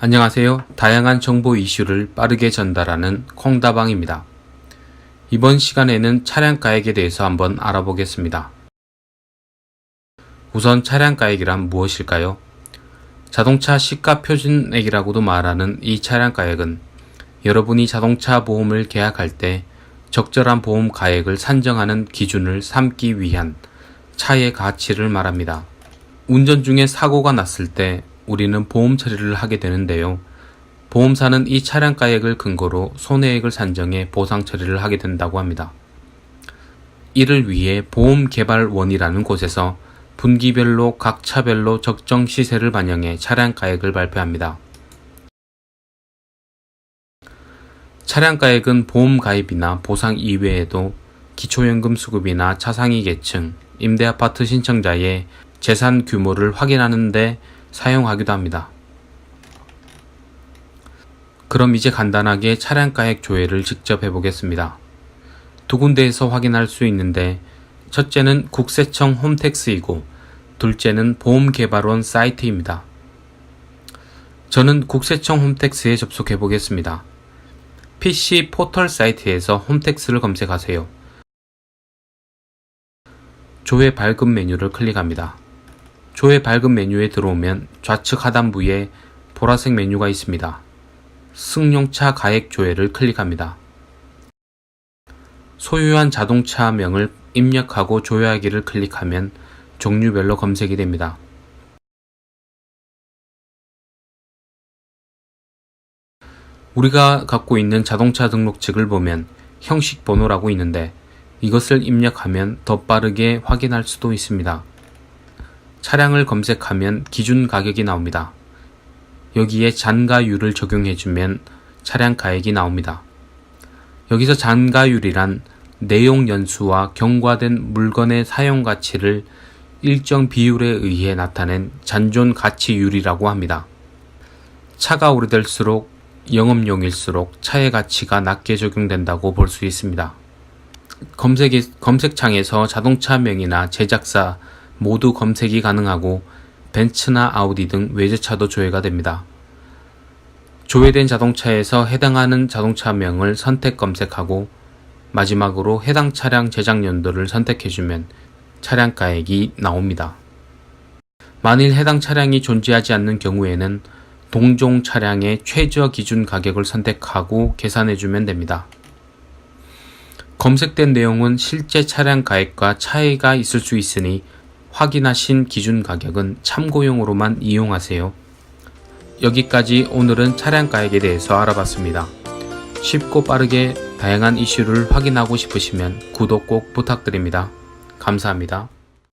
안녕하세요. 다양한 정보 이슈를 빠르게 전달하는 콩다방입니다. 이번 시간에는 차량 가액에 대해서 한번 알아보겠습니다. 우선 차량 가액이란 무엇일까요? 자동차 시가 표준액이라고도 말하는 이 차량 가액은 여러분이 자동차 보험을 계약할 때 적절한 보험 가액을 산정하는 기준을 삼기 위한 차의 가치를 말합니다. 운전 중에 사고가 났을 때 우리는 보험 처리를 하게 되는데요. 보험사는 이 차량 가액을 근거로 손해액을 산정해 보상 처리를 하게 된다고 합니다. 이를 위해 보험개발원이라는 곳에서 분기별로 각 차별로 적정 시세를 반영해 차량 가액을 발표합니다. 차량 가액은 보험 가입이나 보상 이외에도 기초연금 수급이나 차상위 계층, 임대아파트 신청자의 재산 규모를 확인하는 데 사용하기도 합니다. 그럼 이제 간단하게 차량 가액 조회를 직접 해보겠습니다. 두 군데에서 확인할 수 있는데 첫째는 국세청 홈택스이고 둘째는 보험개발원 사이트입니다. 저는 국세청 홈택스에 접속해 보겠습니다. PC 포털 사이트에서 홈택스를 검색하세요. 조회 발급 메뉴를 클릭합니다. 조회 발급 메뉴에 들어오면 좌측 하단부에 보라색 메뉴가 있습니다. 승용차 가액 조회를 클릭합니다. 소유한 자동차명을 입력하고 조회하기를 클릭하면 종류별로 검색이 됩니다. 우리가 갖고 있는 자동차 등록증을 보면 형식 번호라고 있는데 이것을 입력하면 더 빠르게 확인할 수도 있습니다. 차량을 검색하면 기준 가격이 나옵니다. 여기에 잔가율을 적용해주면 차량 가액이 나옵니다. 여기서 잔가율이란 내용 연수와 경과된 물건의 사용 가치를 일정 비율에 의해 나타낸 잔존 가치율이라고 합니다. 차가 오래될수록 영업용일수록 차의 가치가 낮게 적용된다고 볼 수 있습니다. 검색이, 검색창에서 자동차명이나 제작사 모두 검색이 가능하고 벤츠나 아우디 등 외제차도 조회가 됩니다. 조회된 자동차에서 해당하는 자동차명을 선택 검색하고 마지막으로 해당 차량 제작 연도를 선택해주면 차량 가액이 나옵니다. 만일 해당 차량이 존재하지 않는 경우에는 동종 차량의 최저 기준 가격을 선택하고 계산해주면 됩니다. 검색된 내용은 실제 차량 가액과 차이가 있을 수 있으니 확인하신 기준 가격은 참고용으로만 이용하세요. 여기까지 오늘은 차량 가액에 대해서 알아봤습니다. 쉽고 빠르게 다양한 이슈를 확인하고 싶으시면 구독 꼭 부탁드립니다. 감사합니다.